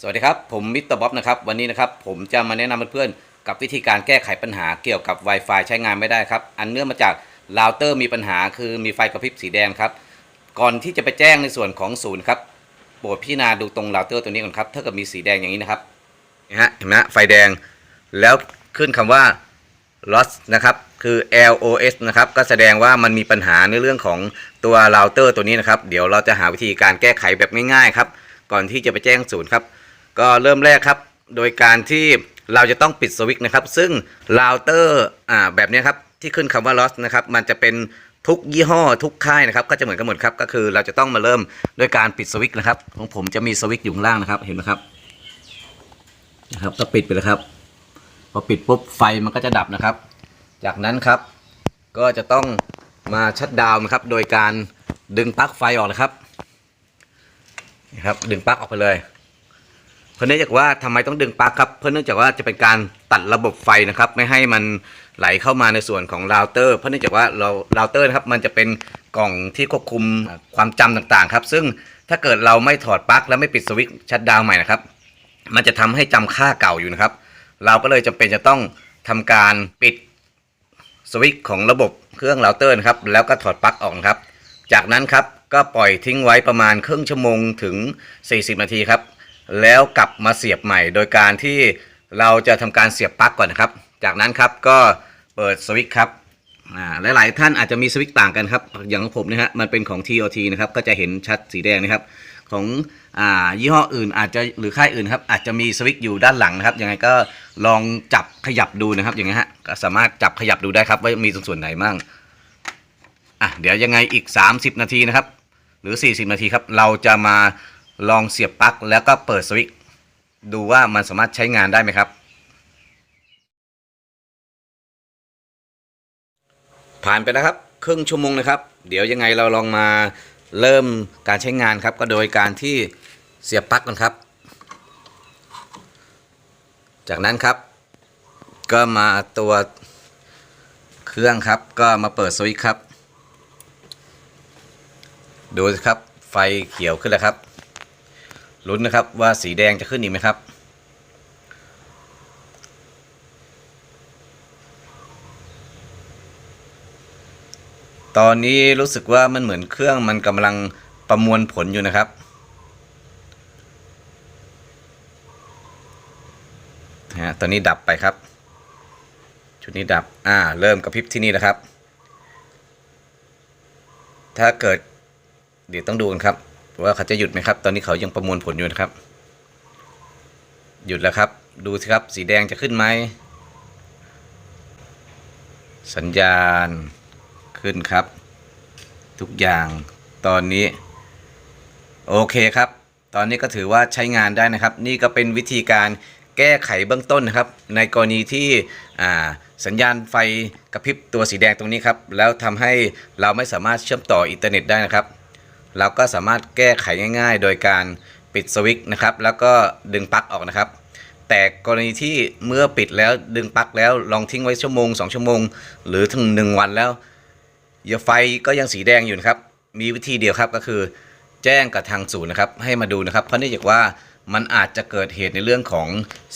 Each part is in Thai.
สวัสดีครับ ผมมิสเตอร์บ๊อบนะครับ วันนี้นะครับผมจะมาแนะนำเพื่อนๆกับวิธีการแก้ไขปัญหาเกี่ยวกับ Wi-Fi ใช้งานไม่ได้ครับ อันเนื่องมาจากเราเตอร์มีปัญหาคือมีไฟกระพริบสีแดงครับ ก่อนที่จะไปแจ้งในส่วนของศูนย์ครับโปรดพิจารณาดูตรงเราเตอร์ตัวนี้ก่อนครับถ้าเกิดมีสีแดงอย่างนี้นะครับนะฮะเห็นไหมไฟแดงแล้วขึ้นคำว่า loss นะครับคือ LOS นะครับก็แสดงว่ามันมีปัญหาในเรื่องของตัวเราเตอร์ตัวนี้นะครับ เดี๋ยวเราจะหาวิธีการแก้ไขแบบง่ายๆครับก่อนที่จะไปแจ้งศูนย์ครับ ก็เริ่มแรกครับ โดยการที่เราจะต้องปิดสวิตช์นะครับ ซึ่งเราเตอร์อ่าแบบนี้ครับที่ขึ้นคำว่า loss นะครับ มันจะเป็นทุกยี่ห้อทุกค่ายนะครับ ก็จะเหมือนกันหมดครับ ก็คือเราจะต้องมาเริ่มด้วยการปิดสวิตช์นะครับ ของผมจะมีสวิตช์อยู่ข้างล่างนะครับ เห็นไหมครับ นะครับ ก็ปิดไปเลยครับ พอปิดปุ๊บไฟมันก็จะดับนะครับ จากนั้นครับ ก็จะต้องมาชัดดาวน์นะครับ โดยการดึงปลั๊กไฟออกนะครับ นะครับ ดึงปลั๊กออกไปเลย เพราะเนื่องจากว่าทำไมต้องดึงปลั๊กครับ เพราะเนื่องจากว่าจะเป็นการตัดระบบไฟนะครับ ไม่ให้มันไหลเข้ามาในส่วนของเราเตอร์ เพราะเนื่องจากว่าเราเราเตอร์นะครับมันจะเป็นกล่องที่ควบคุมความจำต่างๆครับ ซึ่งถ้าเกิดเราไม่ถอดปลั๊กและไม่ปิดสวิตช์ชัดดาวใหม่นะครับ มันจะทำให้จำค่าเก่าอยู่นะครับ เราก็เลยจำเป็นจะต้องทำการปิดสวิตช์ของระบบเครื่องเราเตอร์นะครับ แล้วก็ถอดปลั๊กออกครับ จากนั้นครับก็ปล่อยทิ้งไว้ประมาณครึ่งชั่วโมงถึง 40 นาทีครับ แล้วกลับมาเสียบใหม่ โดยการที่เราจะทำการเสียบปลั๊กก่อนนะครับ จากนั้นครับก็เปิดสวิตช์ครับอ่าหลายๆท่านอาจจะมีสวิตช์ต่างกันครับ อย่างของผมนะฮะมันเป็นของ TOT นะครับก็จะเห็นชัดสีแดงนะครับของอ่ายี่ห้ออื่นอาจจะหรือค่ายอื่นครับอาจจะมีสวิตช์อยู่ด้านหลังนะครับยังไงก็ลองจับขยับดูนะครับอย่างเงี้ยฮะก็สามารถจับขยับดูได้ครับว่ามีตรงส่วนไหนบ้างอะเดี๋ยวยังไงอีก 30 นาทีนะครับ หรือ 40 นาทีครับเราจะมา ลองเสียบปลั๊กแล้วก็เปิดสวิตช์ดูว่ามันสามารถใช้งานได้ไหมครับ ผ่านไปแล้วครับครึ่งชั่วโมงนะครับ เดี๋ยวยังไงเราลองมาเริ่มการใช้งานครับ ก็โดยการที่เสียบปลั๊กกันครับ จากนั้นครับ ก็มาตัวเครื่องครับ ก็มาเปิดสวิตช์ครับ ดูสิครับไฟเขียวขึ้นแล้วครับ ลุ้นนะครับว่าสีแดงจะขึ้นอีกไหมครับตอนนี้รู้สึกว่ามันเหมือนเครื่องมันกำลังประมวลผลอยู่นะครับ ฮะ ตอนนี้ดับไปครับ ชุดนี้ดับ อ่า เริ่มกระพริบที่นี่แล้วครับ ถ้าเกิด เดี๋ยวต้องดูกันครับ ว่าเขาจะหยุดไหมครับ ตอนนี้เขายังประมวลผลอยู่นะครับ หยุดแล้วครับ ดูสิครับ สีแดงจะขึ้นไหม สัญญาณขึ้นครับ ทุกอย่างตอนนี้ โอเคครับ ตอนนี้ก็ถือว่าใช้งานได้นะครับ นี่ก็เป็นวิธีการแก้ไขเบื้องต้นนะครับ ในกรณีที่สัญญาณไฟกระพริบตัวสีแดงตรงนี้ครับ แล้วทำให้เราไม่สามารถเชื่อมต่ออินเทอร์เน็ตได้นะครับ เราก็สามารถแก้ไขง่าย ๆ โดยการปิดสวิตช์นะครับ แล้วก็ดึงปลั๊กออกนะครับ แต่กรณีที่เมื่อปิดแล้วดึงปลั๊กแล้วลองทิ้งไว้ชั่วโมง 2 ชั่วโมง หรือถึง 1 วันแล้วย่าไฟก็ยังสีแดงอยู่นะครับ มีวิธีเดียวครับก็คือ แจ้งกับทางศูนย์นะครับ ให้มาดูนะครับ เพราะเนื่องจากว่ามันอาจจะเกิดเหตุในเรื่องของ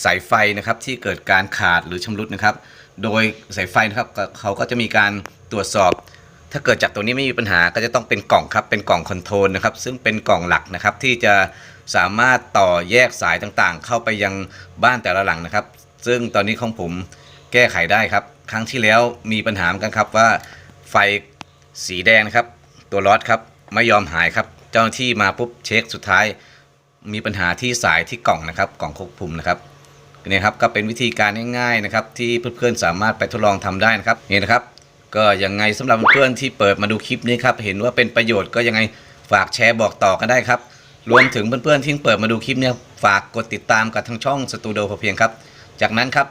สายไฟนะครับ ที่เกิดการขาดหรือชำรุดนะครับ โดยสายไฟนะครับเขาก็จะมีการตรวจสอบ ถ้าเกิดจากตรงนี้ไม่มีปัญหาก็จะต้องเป็นกล่องครับเป็นกล่องคอนโทรลนะครับซึ่งเป็นกล่องหลักนะครับที่จะสามารถต่อแยกสายต่างๆ เข้าไปยังบ้านแต่ละหลังนะครับ ซึ่งตอนนี้ของผมแก้ไขได้ครับ ครั้งที่แล้วมีปัญหากันครับว่าไฟสีแดงครับ ตัวลอดครับไม่ยอมหายครับ เจ้าหน้าที่มาปุ๊บเช็คสุดท้าย มีปัญหาที่สายที่กล่องนะครับ กล่องควบคุมนะครับนี่ครับก็เป็นวิธีการง่ายๆนะครับที่เพื่อนๆสามารถไปทดลองทำได้นะครับนี่นะครับ ก็ยังไงสำหรับเพื่อนที่เปิดมาดูคลิปนี้ครับเห็นว่าเป็นประโยชน์ก็ยังไงฝากแชร์บอกต่อกันได้ครับ รวมถึงเพื่อนๆที่เปิดมาดูคลิปเนี่ยฝากกดติดตามกับทางช่องสตูดิโอพอเพียงครับ จากนั้นครับ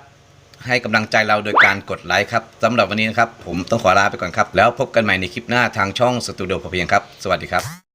ให้กำลังใจเราโดยการกดไลค์ครับสำหรับวันนี้นะครับ ผมต้องขอลาไปก่อนครับ แล้วพบกันใหม่ในคลิปหน้าทางช่องสตูดิโอพอเพียงครับ สวัสดีครับ